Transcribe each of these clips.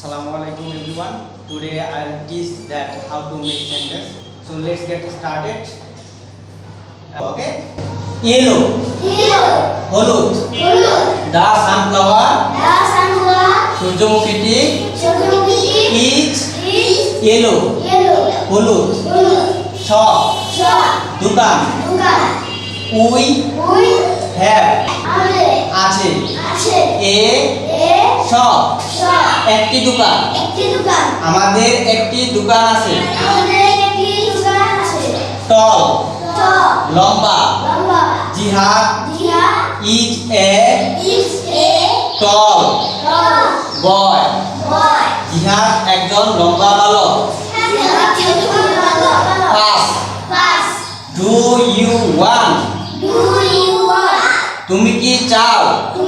Assalamu alaikum everyone. Today I'll teach that how to make sentence. So let's get started. Okay. Yellow, Yellow. হলুদ, the sunflower, সূর্যমুখীটি is yellow, হলুদ, shop, দোকান, we have আছে, a shop, একটি দোকান, আমাদের একটি দোকান আছে, tall, লম্বা, জিহাদ। is a tall boy, জিহাদ একজন লম্বা বালক, pass, do you want, তুমি কি চাও, to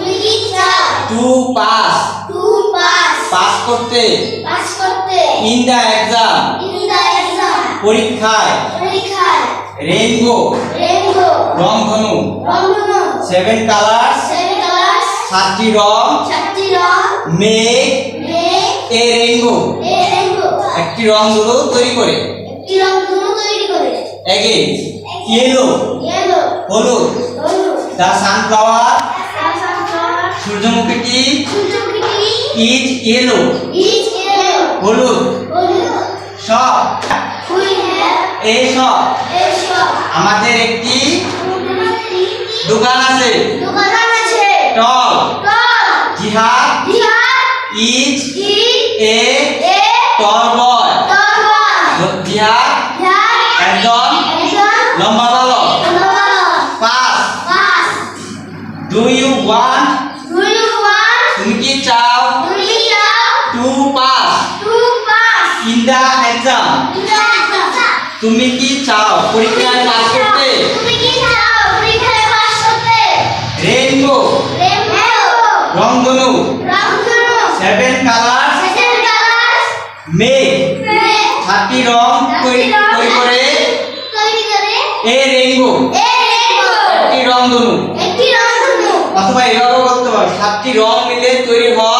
to pass to pass pass করতে। পাস করতে। In the exam in the exam পরীক্ষায়। পরীক্ষায়। রেইনবো রেইনবো রংধনু। রংধনু। সেভেন কালার সেভেন কালার সাতটি রং। সাতটি রং। মে মে এ রেইনবো এ রেইনবো একটি রং দুরো তৈরি করে। একটি রং দুরো তৈরি করে। এগে ইয়েলো ইয়েলো হলুদ। হলুদ। দা সানফ্লাওয়ার সূর্যমুখীটি is yellow, হলুদ, সব, এ সব, আমাদের একটি দোকান আছে, টল, জিহাদ। is a tall boy, জিহাদ। একজন লম্বা পাস, do you want, তুমি কি চাও, to pass, in the exam, তুমি কি চাও? পরীক্ষায় পাস করতে, রেইনবো, রংধনু, সেভেন কালার, মেঘ, সাতটি রং তৈরি করে এ রেইনবো, একটি রংধনু, অথবা এভাবে সাতটি রং মিলে তৈরি হয়।